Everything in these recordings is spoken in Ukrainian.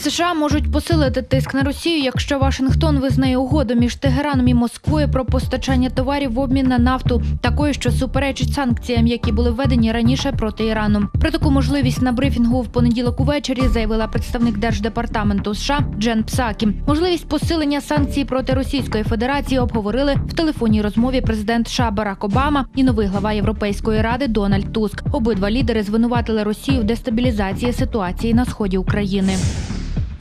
США можуть посилити тиск на Росію, якщо Вашингтон визнає угоду між Тегераном і Москвою про постачання товарів в обмін на нафту, такою, що суперечить санкціям, які були введені раніше проти Ірану. Про таку можливість на брифінгу в понеділок увечері заявила представник держдепартаменту США Джен Псакі. Можливість посилення санкцій проти Російської Федерації обговорили в телефонній розмові президент США Барак Обама і новий глава Європейської ради Дональд Туск. Обидва лідери звинуватили Росію в дестабілізації ситуації на сході України.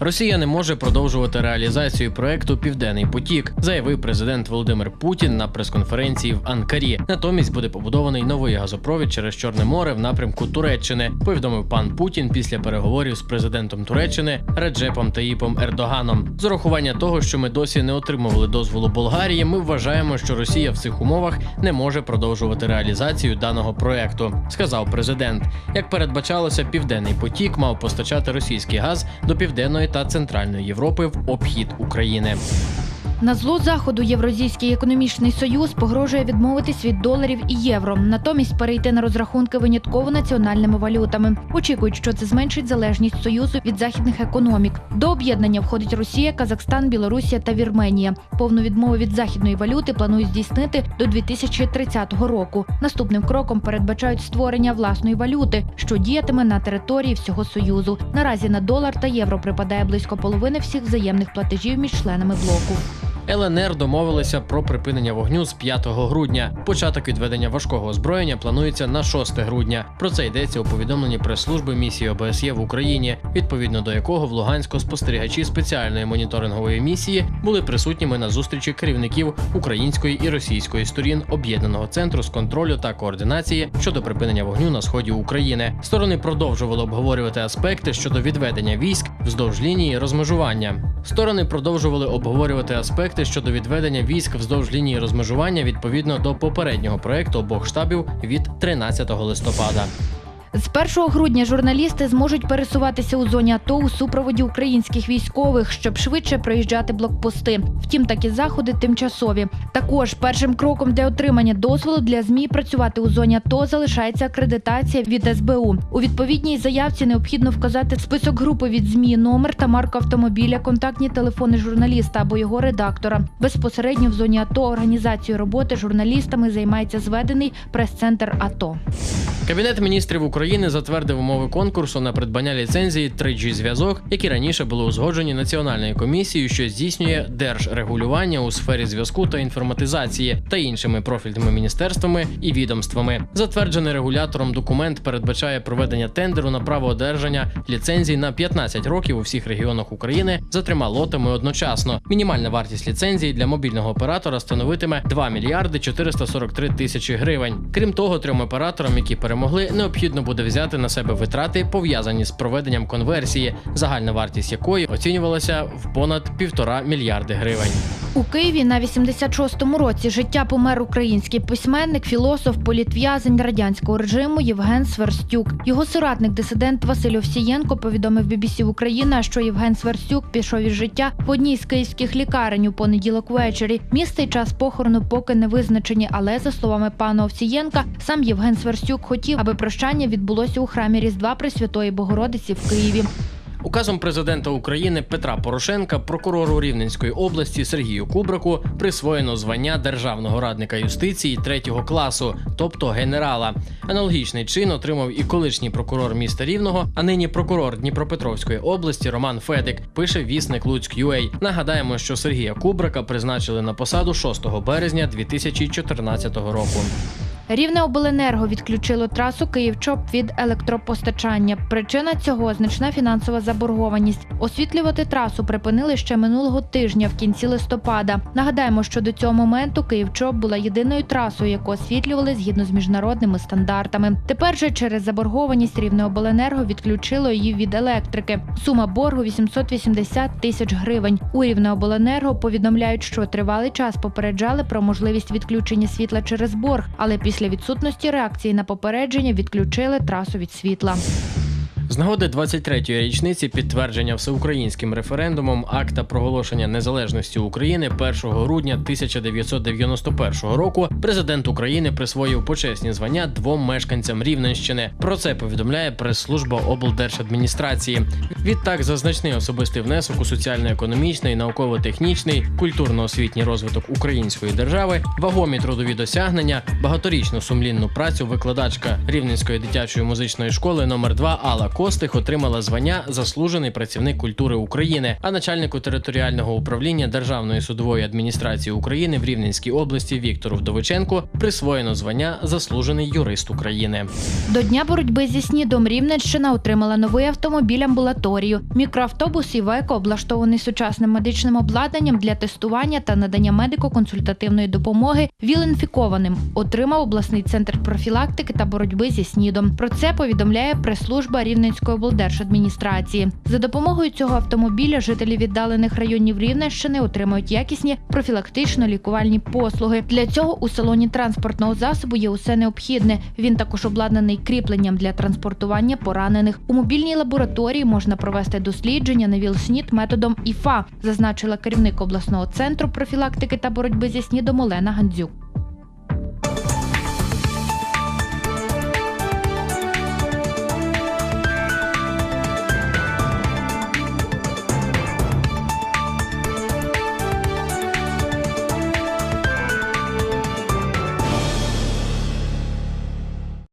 Росія не може продовжувати реалізацію проекту Південний потік, заявив президент Володимир Путін на прес-конференції в Анкарі. Натомість буде побудований новий газопровід через Чорне море в напрямку Туреччини. Повідомив пан Путін після переговорів з президентом Туреччини Реджепом Таїпом Ердоганом. З урахування того, що ми досі не отримували дозволу Болгарії, ми вважаємо, що Росія в цих умовах не може продовжувати реалізацію даного проекту, сказав президент. Як передбачалося, південний потік мав постачати російський газ до південної та центральної Європи в обхід України. На зло заходу Євразійський економічний союз погрожує відмовитись від доларів і євро, натомість перейти на розрахунки винятково національними валютами. Очікують, що це зменшить залежність союзу від західних економік. До об'єднання входить Росія, Казахстан, Білорусія та Вірменія. Повну відмову від західної валюти планують здійснити до 2030 року. Наступним кроком передбачають створення власної валюти, що діятиме на території всього союзу. Наразі на долар та євро припадає близько половини всіх взаємних платежів між членами блоку. ЛНР домовилися про припинення вогню з 5 грудня. Початок відведення важкого озброєння планується на 6 грудня. Про це йдеться у повідомленні прес-служби місії ОБСЄ в Україні, відповідно до якого в Луганську спостерігачі спеціальної моніторингової місії були присутніми на зустрічі керівників української і російської сторін об'єднаного центру з контролю та координації щодо припинення вогню на сході України. Сторони продовжували обговорювати аспекти щодо відведення військ вздовж лінії розмежування. Сторони продовжували обговорювати аспекти щодо відведення військ вздовж лінії розмежування відповідно до попереднього проекту обох штабів від 13 листопада. З 1 грудня журналісти зможуть пересуватися у зоні АТО у супроводі українських військових, щоб швидше проїжджати блокпости. Втім, такі заходи тимчасові. Також першим кроком для отримання дозволу для змі працювати у зоні АТО залишається акредитація від СБУ. У відповідній заявці необхідно вказати список групи від змі, номер та марку автомобіля, контактні телефони журналіста або його редактора. Безпосередньо в зоні АТО організацією роботи журналістами займається зведений прес-центр АТО. Кабінет міністрів України затвердив умови конкурсу на придбання ліцензії 3G зв'язок, які раніше були узгоджені національною комісією, що здійснює держрегулювання у сфері зв'язку та інформатизації та іншими профільними міністерствами і відомствами. Затверджений регулятором документ передбачає проведення тендеру на право одержання ліцензій на 15 років у всіх регіонах України за трьома лотами одночасно. Мінімальна вартість ліцензії для мобільного оператора становитиме 2 мільярди 443 тисячі гривень. Крім того, трьом операторам, які перемогли, необхідно буде взяти на себе витрати, пов'язані з проведенням конверсії, загальна вартість якої оцінювалася в понад півтора мільярди гривень. У Києві на 86-му році життя помер український письменник, філософ, політв'язень радянського режиму Євген Сверстюк. Його соратник, дисидент Василь Овсієнко повідомив BBC Україна, що Євген Сверстюк пішов із життя в одній з київських лікарень у понеділок ввечері. Місце і час похорону поки не визначені, але за словами пана Овсієнка, сам Євген Сверстюк хотів, аби прощання відбулося у храмі Різдва Пресвятої Богородиці в Києві. Указом президента України Петра Порошенка прокурору Рівненської області Сергію Кубраку присвоєно звання державного радника юстиції третього класу, тобто генерала. Аналогічний чин отримав і колишній прокурор міста Рівного, а нині прокурор Дніпропетровської області Роман Федик. Пише вісник Луцьк.UA. Нагадаємо, що Сергія Кубрака призначили на посаду 6 березня 2014 року. Рівне обленерго відключило трасу Київ-Чоп від електропостачання. Причина цього значна фінансова заборгованість. Освітлювати трасу припинили ще минулого тижня в кінці листопада. Нагадаємо, що до цього моменту Київ-Чоп була єдиною трасою, яку освітлювали згідно з міжнародними стандартами. Тепер же через заборгованість Рівне обленерго відключило її від електрики. Сума боргу 880 тисяч гривень. У Рівнеобленерго повідомляють, що тривалий час попереджали про можливість відключення світла через борг, але після відсутності реакції на попередження відключили трасу від світла. З нагоди 23-ї річниці підтвердження всеукраїнським референдумом акта проголошення незалежності України 1 грудня 1991 року президент України присвоїв почесні звання двом мешканцям Рівненщини. Про це повідомляє прес-служба облдержадміністрації. Відтак, за значний особистий внесок у соціально-економічний, науково-технічний, культурно-освітній розвиток української держави, вагомі трудові досягнення, багаторічну сумлінну працю викладачка Рівненської дитячої музичної школи номер 2 Алла Костих отримала звання заслужений працівник культури України, а начальнику територіального управління Державної судової адміністрації України в Рівненській області Віктору Вдовиченку присвоєно звання заслужений юрист України. До дня боротьби зі снідом Рівненщина отримала новий автомобіль амбулаторію. Мікроавтобус Івеко облаштований сучасним медичним обладнанням для тестування та надання медико-консультативної допомоги віл-інфікованим. Отримав обласний центр профілактики та боротьби зі снідом. Про це повідомляє прес-служба Рівненської облдержадміністрації. За допомогою цього автомобіля жителі віддалених районів Рівненщини отримують якісні профілактично-лікувальні послуги. Для цього у салоні транспортного засобу є усе необхідне. Він також обладнаний кріпленням для транспортування поранених. У мобільній лабораторії можна провести дослідження на ВІЛ-СНІД методом ІФА, зазначила керівник обласного центру профілактики та боротьби зі снідом Олена Гандзюк.